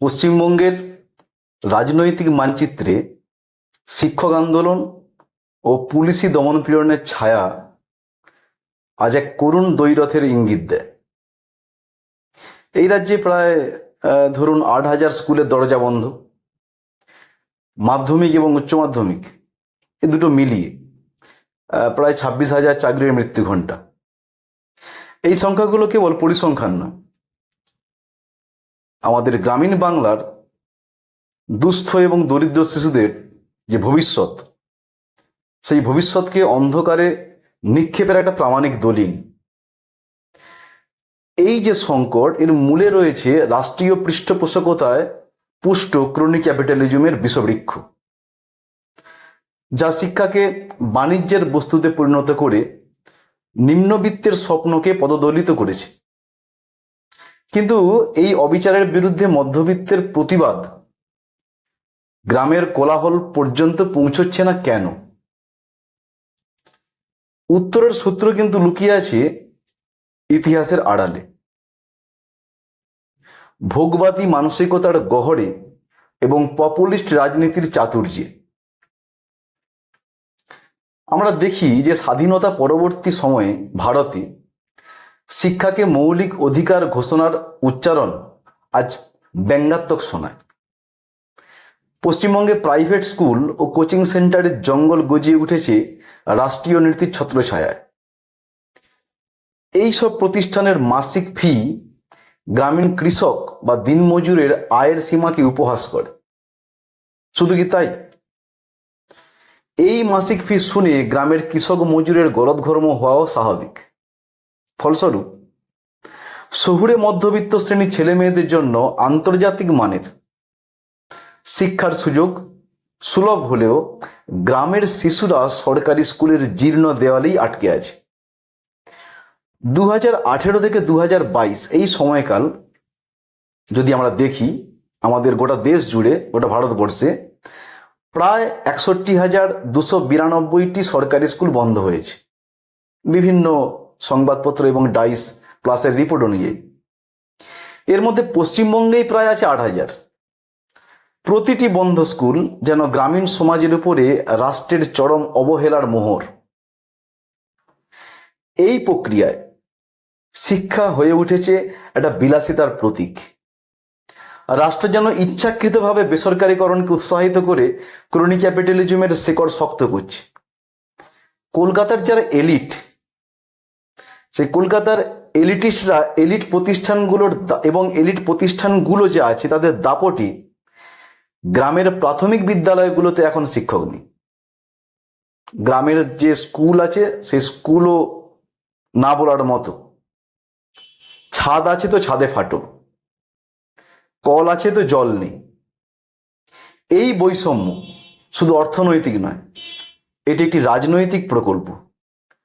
পশ্চিমবঙ্গের রাজনৈতিক মানচিত্রে শিক্ষক আন্দোলন ও পুলিশি দমনপীড়নের ছায়া আজ এক করুণ দ্বৈরথের ইঙ্গিত দেয়। এই রাজ্যে প্রায় ধরুন আট হাজার স্কুলের দরজা বন্ধ, মাধ্যমিক এবং উচ্চ মাধ্যমিক, এ দুটো মিলিয়ে প্রায় ছাব্বিশ হাজার চাকরির মৃত্যু ঘণ্টা এই সংখ্যাগুলো কেবল পরিসংখ্যান নয় আমাদের গ্রামীণ বাংলার দুস্থ এবং দরিদ্র শিশুদের যে ভবিষ্যৎ, সেই ভবিষ্যৎকে অন্ধকারে নিক্ষেপের একটা প্রামাণিক দলিল। এই যে সংকট, এর মূলে রয়েছে রাষ্ট্রীয় পৃষ্ঠপোষকতায় পুষ্ট ক্রনিক ক্যাপিটালিজমের বিষবৃক্ষ যা শিক্ষাকে বাণিজ্যের বস্তুতে পরিণত করে নিম্নবিত্তের স্বপ্নকে পদদলিত করেছে। কিন্তু এই অবিচারের বিরুদ্ধে মধ্যবিত্তের প্রতিবাদ গ্রামের কোলাহল পর্যন্ত পৌঁছচ্ছে না কেন? উত্তরের সূত্র কিন্তু লুকিয়ে আছে ইতিহাসের আড়ালে। ভোগবাদী মানসিকতার গহরে এবং পপুলিস্ট রাজনীতির চাতুর্যে। আমরা দেখি যে স্বাধীনতা পরবর্তী সময়ে ভারতে শিক্ষাকে মৌলিক অধিকার ঘোষণার উচ্চারণ আজ ব্যঙ্গাত্মক শোনায়। পশ্চিমবঙ্গে প্রাইভেট স্কুল ও কোচিং সেন্টারের জঙ্গল গজিয়ে উঠেছে রাষ্ট্রীয় নীতির ছত্রছায়ায়। এই সব প্রতিষ্ঠানের মাসিক ফি গ্রামীণ কৃষক বা দিনমজুরের আয়ের সীমাকে উপহাস করে। শুধু কি তাই? এই মাসিক ফি শুনে গ্রামের কৃষক মজুরের গলদঘর্ম হওয়াও স্বাভাবিক। ফলস্বরূপ, শহুরে মধ্যবিত্ত শ্রেণির ছেলে মেয়েদের জন্য আন্তর্জাতিক মানের শিক্ষার সুযোগ সুলভ হলেও গ্রামের শিশুরা সরকারি স্কুলের জীর্ণ দেওয়ালেই আটকে আছে। দু হাজার আঠেরো থেকে দু হাজার বাইশ এই সময়কাল যদি আমরা দেখি, আমাদের গোটা দেশ জুড়ে, গোটা ভারতবর্ষে প্রায় একষট্টি হাজার দুশো বিরানব্বইটি সরকারি স্কুল বন্ধ হয়েছে। বিভিন্ন সংবাদপত্র এবং ডাইস প্লাসের রিপোর্ট অনুযায়ী এর মধ্যে পশ্চিমবঙ্গেই প্রায় আছে আট হাজার। প্রতিটি বন্ধ স্কুল যেন গ্রামীণ সমাজের উপরে রাষ্ট্রের চরম অবহেলার মোহর। এই প্রক্রিয়ায় শিক্ষা হয়ে উঠেছে একটা বিলাসিতার প্রতীক। রাষ্ট্র যেন ইচ্ছাকৃতভাবে বেসরকারীকরণকে উৎসাহিত করে ক্রনি ক্যাপিটালিজমের শেকড় শক্ত করছে। কলকাতার যারা এলিট সেই কলকাতার এলিটিস্টরা এলিট প্রতিষ্ঠানগুলোর এবং এলিট প্রতিষ্ঠানগুলো যে আছে, তাদের দাপটি গ্রামের প্রাথমিক বিদ্যালয়গুলোতে এখন শিক্ষক নেই। গ্রামের যে স্কুল আছে, সেই স্কুলও না বলার মতো। ছাদ আছে তো ছাদে ফাটো কল আছে তো জল নেই। এই বৈষম্য শুধু অর্থনৈতিক নয়, এটি একটি রাজনৈতিক প্রকল্প,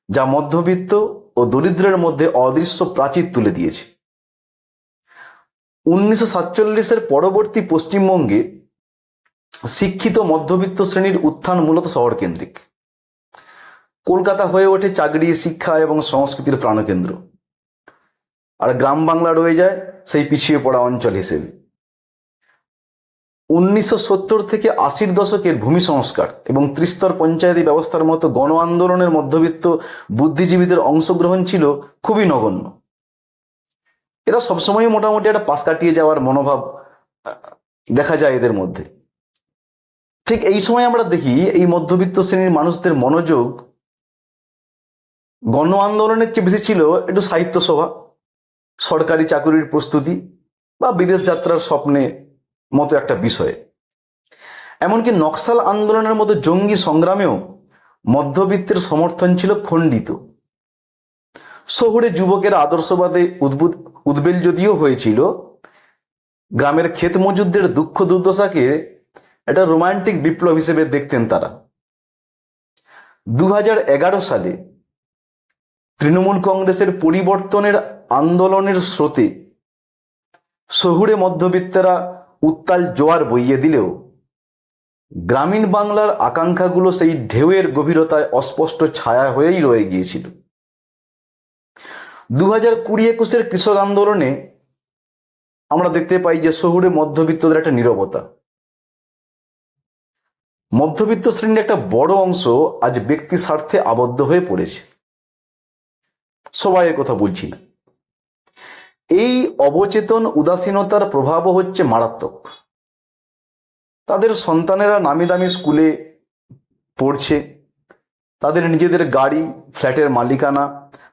যা মধ্যবিত্ত ও দরিদ্রের মধ্যে অদৃশ্য প্রাচীর তুলে দিয়েছে। উনিশশো সাতচল্লিশের পরবর্তী পশ্চিমবঙ্গে শিক্ষিত মধ্যবিত্ত শ্রেণির উত্থান মূলত শহর কেন্দ্রিক কলকাতা হয়ে ওঠে চাকরি, শিক্ষা এবং সংস্কৃতির প্রাণকেন্দ্র। আর গ্রাম বাংলা রয়ে যায় সেই পিছিয়ে পড়া অঞ্চল হিসেবে। উনিশশো সত্তর থেকে আশির দশকের ভূমি সংস্কার এবং ত্রিস্তর পঞ্চায়েতি ব্যবস্থার মতো গণ আন্দোলনের মধ্যবিত্ত বুদ্ধিজীবীদের অংশগ্রহণ ছিল খুবই নগণ্য। এরা সবসময় মোটামুটি একটা পাশ কাটিয়ে যাওয়ার মনোভাব দেখা যায় এদের মধ্যে। ঠিক এই সময় আমরা দেখি এই মধ্যবিত্ত শ্রেণির মানুষদের মনোযোগ গণ আন্দোলনের চেয়ে বেশি ছিল একটু সাহিত্য সভা, সরকারি চাকুরির প্রস্তুতি বা বিদেশ যাত্রার স্বপ্নে মতো একটা বিষয়ে। এমনকি নকশাল আন্দোলনের মতো জঙ্গি সংগ্রামেও মধ্যবিত্তের সমর্থন ছিল খণ্ডিত। শহুরে যুবকের আদর্শবাদে উদ্বুদ উদ্বেল যদিও হয়েছিল, গ্রামের ক্ষেত মজুরদের দুঃখ দুর্দশাকে একটা রোমান্টিক বিপ্লব হিসেবে দেখতেন তারা। দু হাজার এগারো সালে তৃণমূল কংগ্রেসের পরিবর্তনের আন্দোলনের স্রোতে শহুরে মধ্যবিত্তরা উত্তাল জোয়ার বইয়ে দিলেও গ্রামীণ বাংলার আকাঙ্ক্ষাগুলো সেই ঢেউয়ের গভীরতায় অস্পষ্ট ছায়া হয়েই রয়ে গিয়েছিল। দু হাজার কুড়ি একুশের কৃষক আন্দোলনে আমরা দেখতে পাই যে শহুরে মধ্যবিত্তদের একটা নীরবতা। মধ্যবিত্ত শ্রেণির একটা বড় অংশ আজ ব্যক্তি স্বার্থে আবদ্ধ হয়ে পড়েছে। সবাই কথা বলছি না। এই অবচেতন উদাসীনতার প্রভাবও হচ্ছে মারাত্মক। তাদের সন্তানেরা নামি দামি স্কুলে পড়ছে, তাদের নিজেদের গাড়ি, ফ্ল্যাটের মালিকানা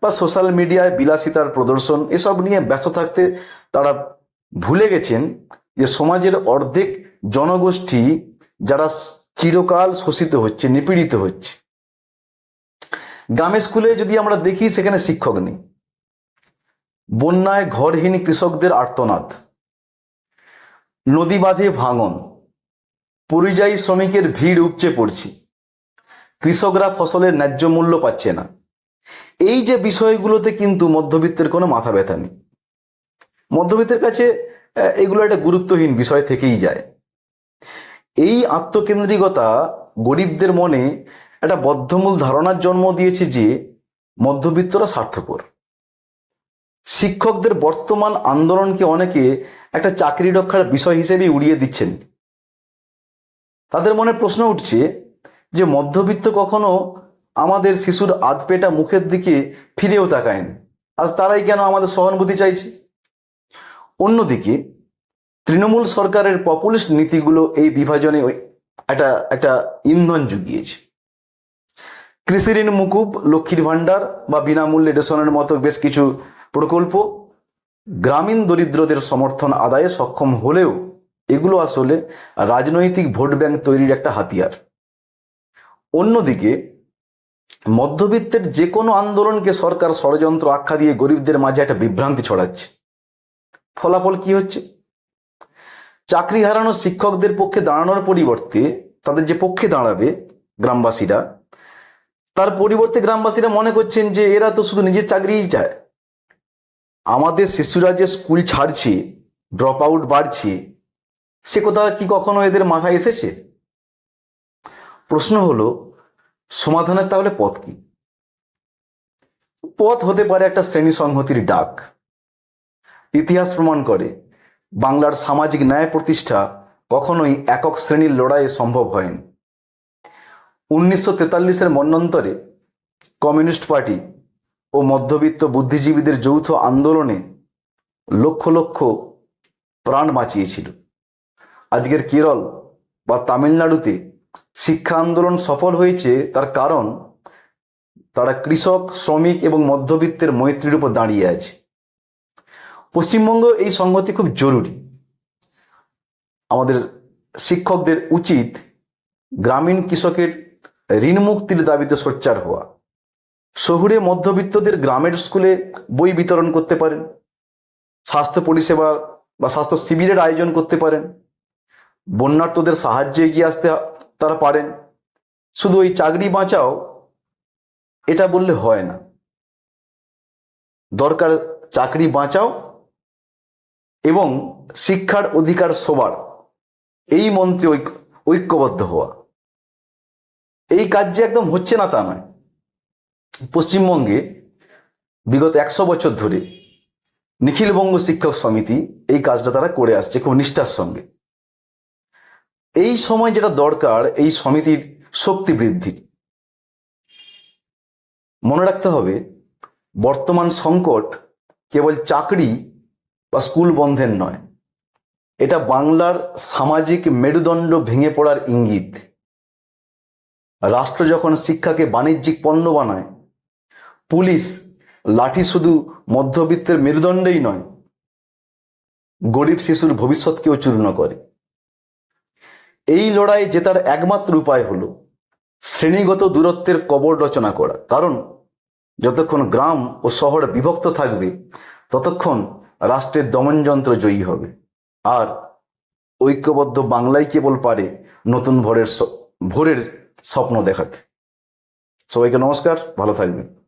বা সোশ্যাল মিডিয়ায় বিলাসিতার প্রদর্শন, এসব নিয়ে ব্যস্ত থাকতে তারা ভুলে গেছেন যে সমাজের অর্ধেক জনগোষ্ঠী যারা চিরকাল শোষিত হচ্ছে, নিপীড়িত হচ্ছে। গ্রামের স্কুলে যদি আমরা দেখি, সেখানে শিক্ষক নেই। বন্যায় ঘরহীন কৃষকদের আর্তনাদ। নদী বাঁধে ভাঙন। পরিযায়ী শ্রমিকের ভিড় উপচে পড়ছে। কৃষকরা ফসলের ন্যায্য মূল্য পাচ্ছে না। এই যে বিষয়গুলোতে কিন্তু মধ্যবিত্তের কোনো মাথা ব্যথা নেই। মধ্যবিত্তের কাছে এগুলো একটা গুরুত্বহীন বিষয় থেকেই যায়। এই আত্মকেন্দ্রিকতা গরিবদের মনে একটা বদ্ধমূল ধারণার জন্ম দিয়েছে যে মধ্যবিত্তরা স্বার্থপর। শিক্ষকদের বর্তমান আন্দোলনকে অনেকে একটা চাকরি রক্ষার বিষয় হিসেবেই উড়িয়ে দিচ্ছেন। তাদের মনে প্রশ্ন উঠছে যে মধ্যবিত্ত কখনো আমাদের শিশুর আধপেটা মুখের দিকে ফিরেও তাকায়নি আজ তারাই কেন আমাদের সহানুভূতি চাইছে? অন্যদিকে, তৃণমূল সরকারের পপুলিস্ট নীতিগুলো এই বিভাজনে একটা একটা ইন্ধন জুগিয়েছে। কৃষি ঋণ মুকুব, লক্ষ্মীর ভাণ্ডার বা বিনামূল্যে রেশনের মতো বেশ কিছু প্রকল্প, গ্রামীণ দরিদ্রদের সমর্থন আদায়ে সক্ষম হলেও এগুলো আসলে রাজনৈতিক ভোট ব্যাংক তৈরির একটা হাতিয়ার। অন্যদিকে, মধ্যবিত্তের যে কোনো আন্দোলনকে সরকার ষড়যন্ত্র আখ্যা দিয়ে গরিবদের মাঝে একটা বিভ্রান্তি ছড়াচ্ছে। ফলাফল কি হচ্ছে? চাকরি হারানো শিক্ষকদের পক্ষে দাঁড়ানোর পরিবর্তে তাদের যে পক্ষে দাঁড়াবে গ্রামবাসীরা, তার পরিবর্তে গ্রামবাসীরা মনে করছেন যে এরা তো শুধু নিজের চাকরিই চায়। আমাদের শিশুরা যে স্কুল ছাড়ছে ড্রপ আউট বাড়ছে, সে কথা কি কখনো এদের মাথায় এসেছে? প্রশ্ন হলো, সমাধানের তাহলে পথ কি? পথ হতে পারে একটা শ্রেণি সংহতির ডাক। ইতিহাস প্রমাণ করে, বাংলার সামাজিক ন্যায় প্রতিষ্ঠা কখনোই একক শ্রেণির লড়াইয়ে সম্ভব হয়নি। উনিশশো তেতাল্লিশের মন্বন্তরে কমিউনিস্ট পার্টি ও মধ্যবিত্ত বুদ্ধিজীবীদের যৌথ আন্দোলনে লক্ষ লক্ষ প্রাণ বাঁচিয়েছিল। আজকের কেরল বা তামিলনাড়ুতে শিক্ষা আন্দোলন সফল হয়েছে তার কারণ তারা কৃষক, শ্রমিক এবং মধ্যবিত্তের মৈত্রীর উপর দাঁড়িয়ে আছে। পশ্চিমবঙ্গ এই সংগতি খুব জরুরি। আমাদের শিক্ষকদের উচিত গ্রামীণ কৃষকের ঋণ মুক্তির দাবিতে সোচ্চার হওয়া। শহুরে মধ্যবিত্তদের গ্রামের স্কুলে বই বিতরণ করতে পারেন, স্বাস্থ্য পরিষেবা বা স্বাস্থ্য শিবিরের আয়োজন করতে পারেন, বন্যার্থদের সাহায্যে এগিয়ে আসতে তারা পারেন। শুধু ওই চাকরি বাঁচাও, এটা বললে হয় না। দরকার চাকরি বাঁচাও এবং শিক্ষার অধিকার সবার। এই মন্ত্রে ঐক্য ঐক্যবদ্ধ হওয়া। এই কাজ যে একদম হচ্ছে না তা নয়। পশ্চিমবঙ্গে বিগত একশো বছর ধরে নিখিলবঙ্গ শিক্ষক সমিতি এই কাজটা তারা করে আসছে খুব নিষ্ঠার সঙ্গে। এই সময় যেটা দরকার, এই সমিতির শক্তি বৃদ্ধি। মনে রাখতে হবে, বর্তমান সংকট কেবল চাকরি বা স্কুল বন্ধের নয়, এটা বাংলার সামাজিক মেরুদণ্ড ভেঙে পড়ার ইঙ্গিত। রাষ্ট্র যখন শিক্ষাকে বাণিজ্যিক পণ্য বানায় পুলিশ লাঠি শুধু মধ্যবিত্তের মেরুদণ্ডেই নয়, গরিব শিশুর ভবিষ্যৎকেও চূর্ণ করে। এই লড়াই জেতার একমাত্র উপায় হলো শ্রেণীগত দূরত্বের কবর রচনা করা। কারণ যতক্ষণ গ্রাম ও শহর বিভক্ত থাকবে, ততক্ষণ রাষ্ট্রের দমনযন্ত্র জয়ী হবে। আর ঐক্যবদ্ধ বাংলাই কেবল পারে নতুন ভোরের ভোরের স্বপ্ন দেখাতে। সবাইকে নমস্কার, ভালো থাকবেন।